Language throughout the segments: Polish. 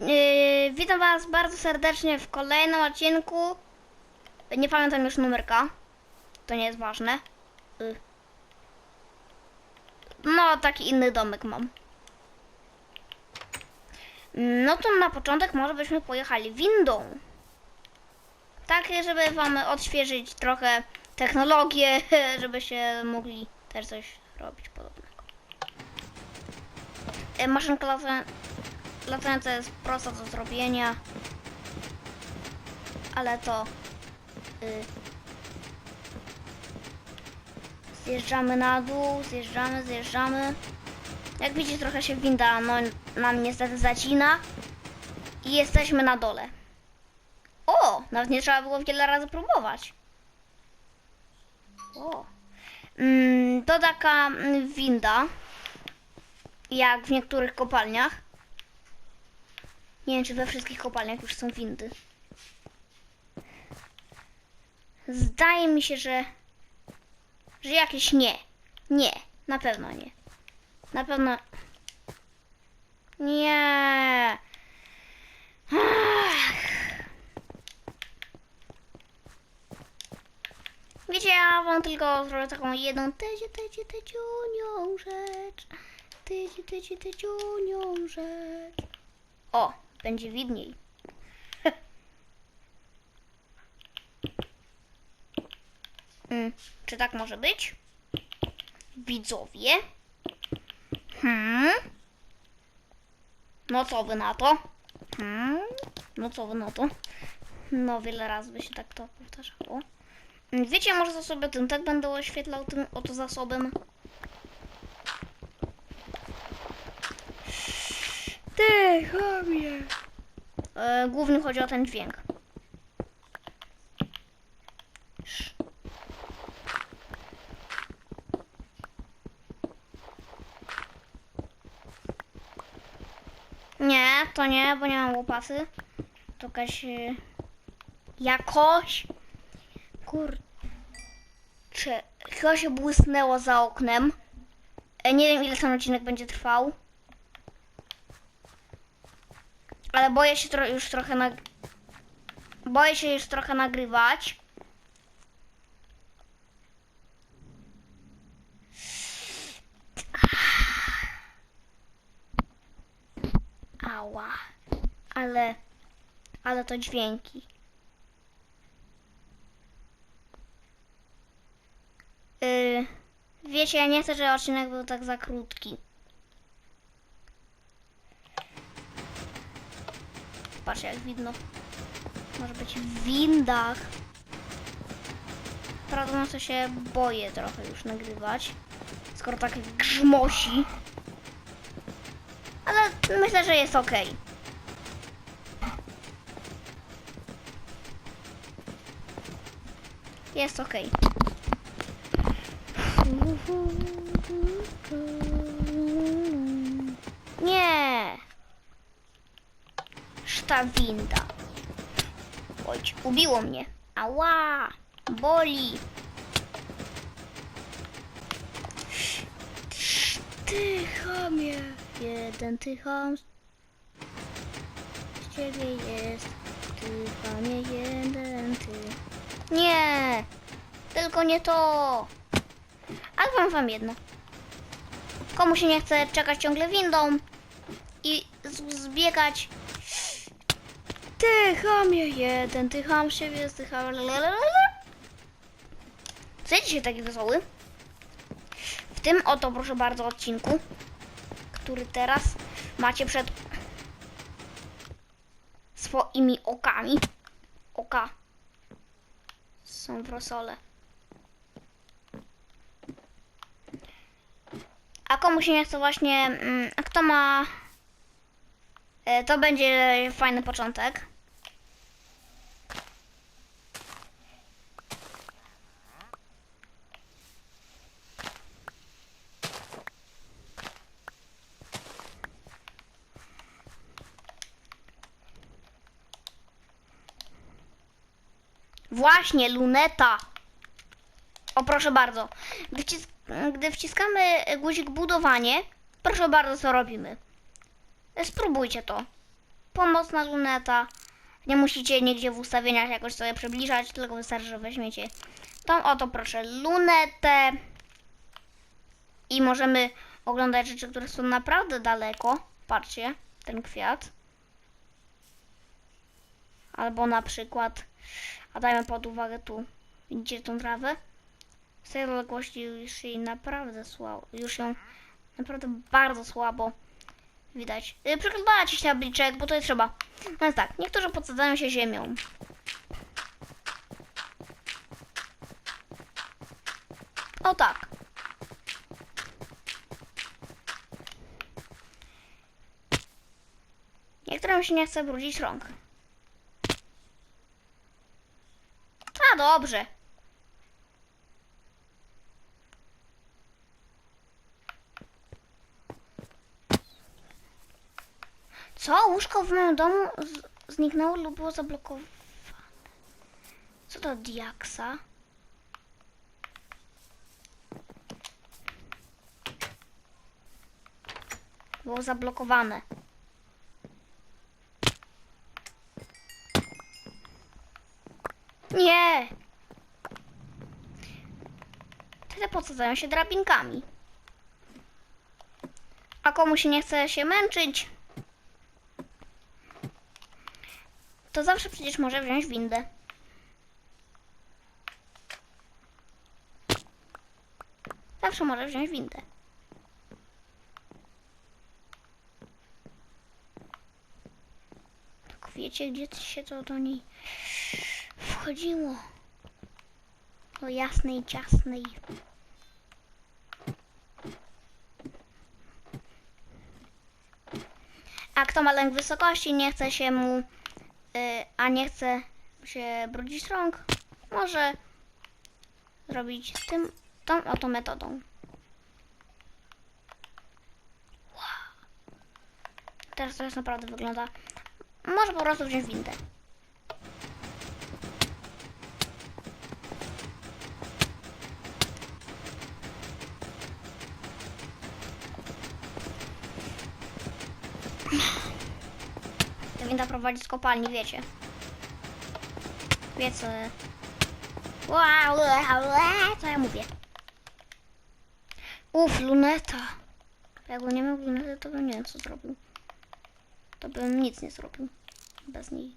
Yy, witam Was bardzo serdecznie w kolejnym odcinku. Nie pamiętam już numerka. To nie jest ważne. Yy. No, taki inny domek mam. No to na początek może byśmy pojechali windą. Tak, żeby Wam odświeżyć trochę technologię, żebyście mogli też coś robić podobnego. Yy, Maszynka latająca jest prosta do zrobienia. Ale to... Y, zjeżdżamy na dół, zjeżdżamy, zjeżdżamy. Jak widzicie, trochę się winda no, nam niestety zacina. I jesteśmy na dole. O! Nawet nie trzeba było wiele razy próbować. O. Mm, to taka mm, winda. Jak w niektórych kopalniach. Nie wiem, czy we wszystkich kopalniach już są windy. Zdaje mi się, że. że jakieś nie. Nie, na pewno nie. Na pewno. Nie. Ach. Wiecie, ja wam tylko zrobię taką jedną tycie, tycie, tyciunią rzecz. Tycie, tycie, tyciunią rzecz. O, będzie widniej. mm, czy tak może być? Widzowie. Hmm. No co wy na to? Hmm. No co wy na to? No wiele razy by się tak to powtarzało. Mm, Wiecie, może sobie tym tak będę oświetlał tym oto zasobem. Chamie. E, głównie chodzi o ten dźwięk. Nie, to nie, bo nie mam łopaty. To jakaś... y, Jakoś... Kurczę, chyba się błysnęło za oknem. E, Nie wiem, ile ten odcinek będzie trwał. Ale boję się tro- już trochę nag... Boję się już trochę nagrywać. Ała. Ale... Ale to dźwięki. Yy, wiecie, ja nie chcę, żeby odcinek był tak za krótki. Jak widno. Może być w windach. Prawda, to się boję trochę już nagrywać. Skoro tak grzmosi. Ale myślę, że jest ok. Jest ok. Nie. Sztawinda. Oj, ubiło mnie. Ała, boli. Ty chamie. Jeden ty cham. Z ciebie jest. Ty chamie, jeden ty. Nie. Tylko nie to. Ale powiem wam jedno. Komu się nie chce czekać ciągle windą i zbiegać. Ty jeden, ty ham siebie, ty ham... Co dzisiaj taki wesoły? W tym oto, proszę bardzo, odcinku, który teraz macie przed swoimi okami. Oka są w rosole. A komu się nie chce właśnie, mm, a kto ma, e, to będzie fajny początek. Właśnie, luneta. O, proszę bardzo. Gdy, gdy wciskamy guzik budowanie, proszę bardzo, co robimy. Spróbujcie to. pomocna luneta. Nie musicie nigdzie w ustawieniach jakoś sobie przybliżać, tylko wystarczy, że weźmiecie tą oto proszę lunetę. I możemy oglądać rzeczy, które są naprawdę daleko. Patrzcie, ten kwiat. Albo na przykład, a dajmy pod uwagę tu, widzicie tą trawę? Z tej odległości już jej naprawdę słabo, już ją naprawdę bardzo słabo widać. Yy, Przyglądajcie się tabliczek, bo to jest trzeba. No więc tak, niektórzy podsadzają się ziemią. O tak. Niektórym się nie chce brudzić rąk. A dobrze. Co? Łóżko w moim domu zniknęło lub było zablokowane. Co to diaksa? Było zablokowane. Nie! Wtedy podsadzają się drabinkami. A komu się nie chce się męczyć, to zawsze przecież może wziąć windę. Zawsze może wziąć windę. Tylko wiecie, gdzie się to do niej wchodziło? Do jasnej, ciasnej. A kto ma lęk wysokości, nie chce się mu, y, a nie chce się brudzić rąk, może zrobić tym, tą oto metodą. Wow. Teraz to już naprawdę wygląda. Może po prostu wziąć windę. Ta winda prowadzi z kopalni, wiecie. Wiecie. Wow, co ja mówię? Uf, luneta. Jakby nie miał lunety, to bym nie wiem, co zrobił. To bym nic nie zrobił bez niej.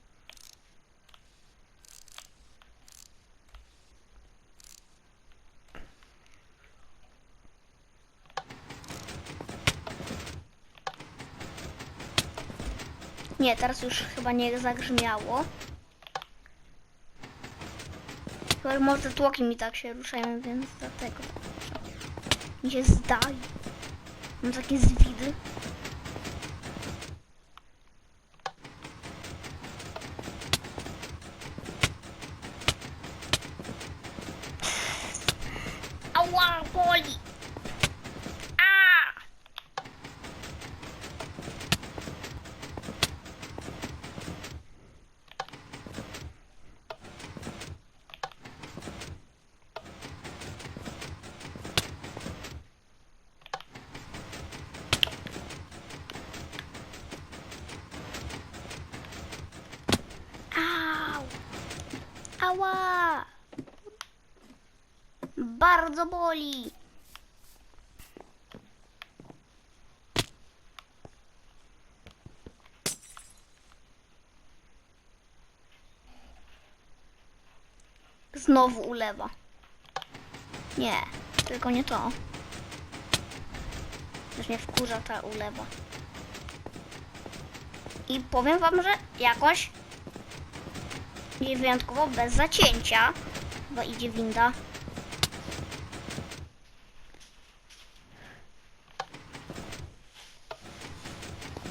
Nie, teraz już chyba nie zagrzmiało. Chyba może tłoki mi tak się ruszają, więc dlatego mi się zdaje. Mam takie zwidy. Ała! Bardzo boli! Znowu ulewa. Nie, tylko nie to. Też mnie wkurza ta ulewa. I powiem wam, że jakoś idzie wyjątkowo bez zacięcia. Chyba idzie winda.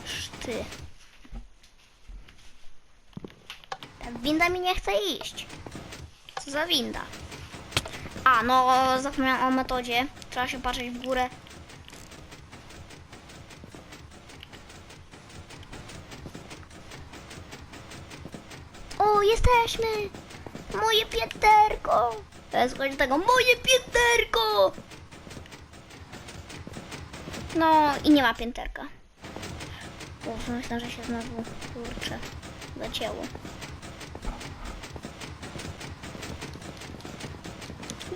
Szty. Ta winda mi nie chce iść. Co za winda? A, no zapomniałam o metodzie. Trzeba się patrzeć w górę. Jesteśmy! Moje pięterko! Słuchajcie tego, moje pięterko! No i nie ma pięterka. Uff, myślę, że się znowu kurczę zacięło.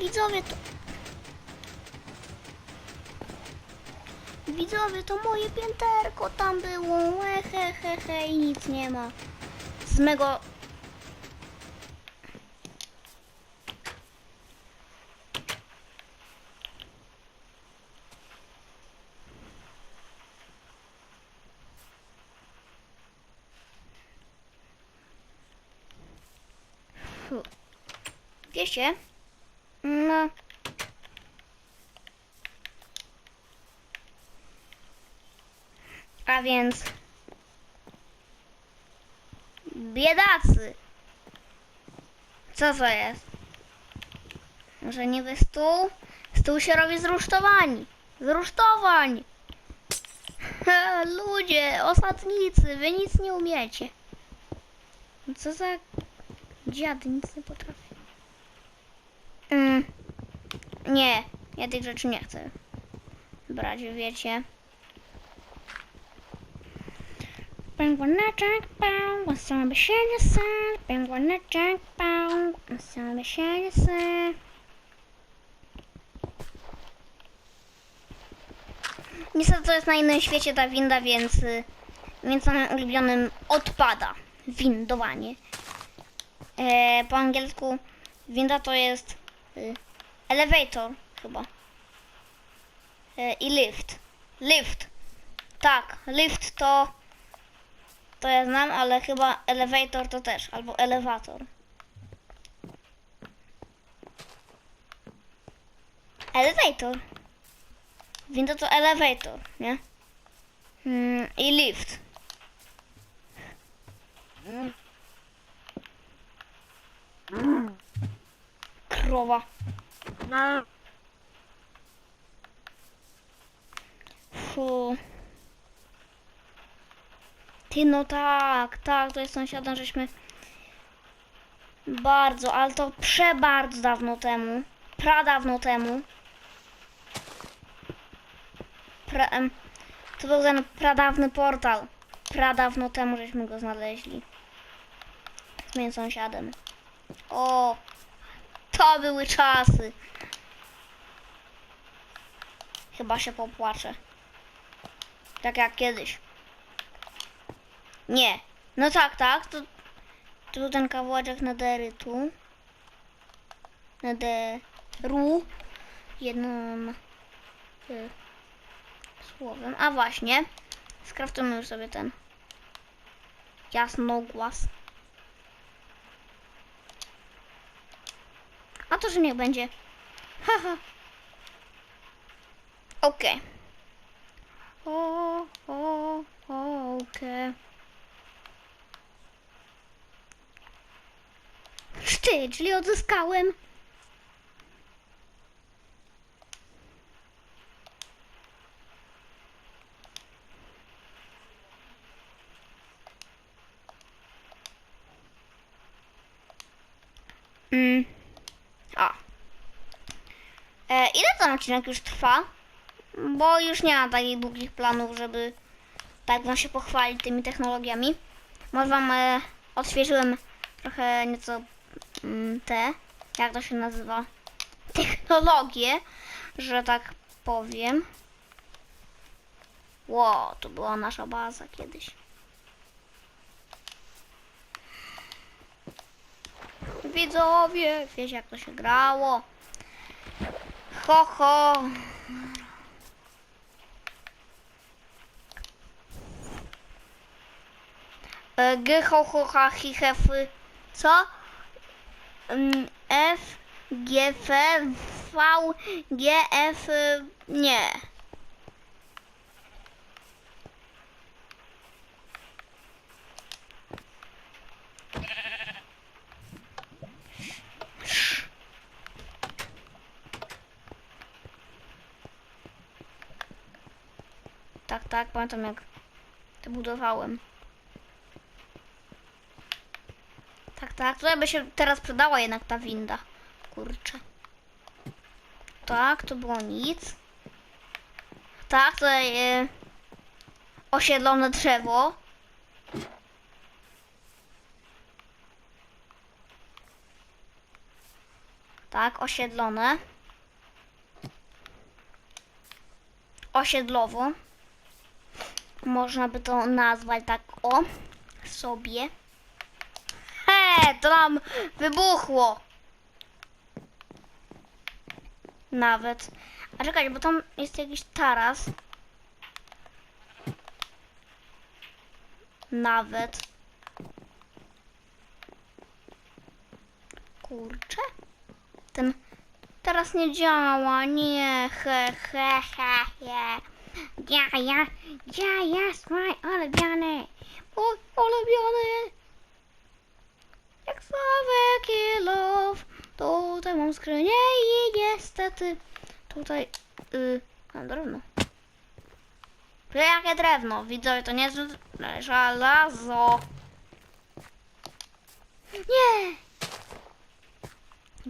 Widzowie to... Widzowie, to moje pięterko tam było. He, he, he, i nic nie ma. Z mego... Fu. No... A więc... Biedacy! Co to jest? Może niby stół? Stół się robi z rusztowani. Z rusztowań! Ludzie, osadnicy, wy nic nie umiecie. Co za dziady, nic nie potrafi. Mm. Nie, ja tych rzeczy nie chcę brać, wiecie. Pęgłoneczek, pęgł, sobie siedzi sen. Pęgłoneczek, pęgł, sobie siedzi sen. Niestety to jest na innym świecie ta winda, więc, więc moim ulubionym odpada windowanie. E, po angielsku winda to jest elevator chyba. E, I lift. Lift. Tak, lift to to ja znam, ale chyba elevator to też, albo elewator. Elevator. Winda to elevator, nie? Mm, I lift. Krowa. Fu. Ty, no tak, tak, to jest sąsiadem, żeśmy bardzo, ale to przebardzo dawno temu, pradawno temu. Pra, to był ten pradawny portal. Pradawno temu żeśmy go znaleźli. Z moim sąsiadem. O, to były czasy. Chyba się popłaczę. Tak jak kiedyś. Nie. No tak, tak. To, był ten kawałeczek nederytu. Nederu. Jednym y, słowem. A właśnie. Skraftujmy już sobie ten jasnogłas. A to, że niech będzie. Haha. Okej. O, o, o, okej. Ty, czyli odzyskałem. Mm. A. E, ile odcinek już trwa? Bo już nie mam takich długich planów, żeby tak wam się pochwalić tymi technologiami. Może wam e, odświeżyłem trochę nieco mm, te, jak to się nazywa, technologie, że tak powiem. Ło, to była nasza baza kiedyś. Widzowie, wiecie jak to się grało. Ho, ho. E, G, ho, ho, ha, hi, hef, co? Mm, F, G, F, V, G, F, nie. Tak, pamiętam jak to budowałem. Tak, tak, tutaj by się teraz przydała jednak ta winda. Kurczę. Tak, to było nic. Tak, tutaj... E... osiedlone drzewo. Tak, osiedlone. Osiedlowo. Można by to nazwać tak o sobie. He, to nam wybuchło. Nawet. A czekaj, bo tam jest jakiś taras. Nawet. Kurczę. Ten teraz nie działa. Nie, he, he, he, he. Ja, ja, ja, jest mój ulubiony. Mój ulubiony. Jak sławek i love. Tutaj mam skrzynię i niestety tutaj y, mam drewno. Jakie drewno? Widzowie, to nie jest żelazo. Nie!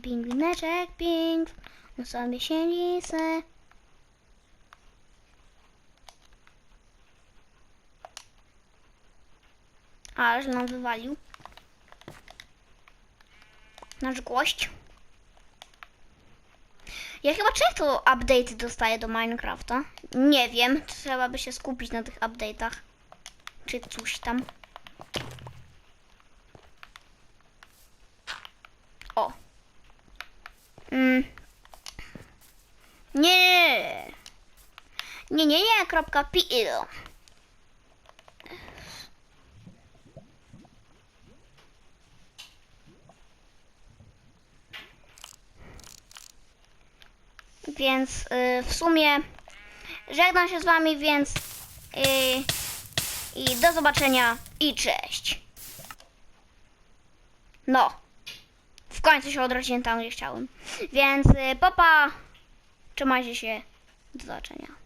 Pingwineczek, pingw, na sobie siedzi se. Ależ nam wywalił. Nasz gość. Ja chyba często update dostaję do Minecrafta. Nie wiem, trzeba by się skupić na tych update'ach. Czy coś tam. O. Mm. Nie. Nie, nie, nie, kropka pl. Więc y, w sumie żegnam się z wami, więc y, i do zobaczenia i cześć. No. W końcu się odrodziłem tam, gdzie chciałem. Więc y, popa. Trzymajcie się. Do zobaczenia.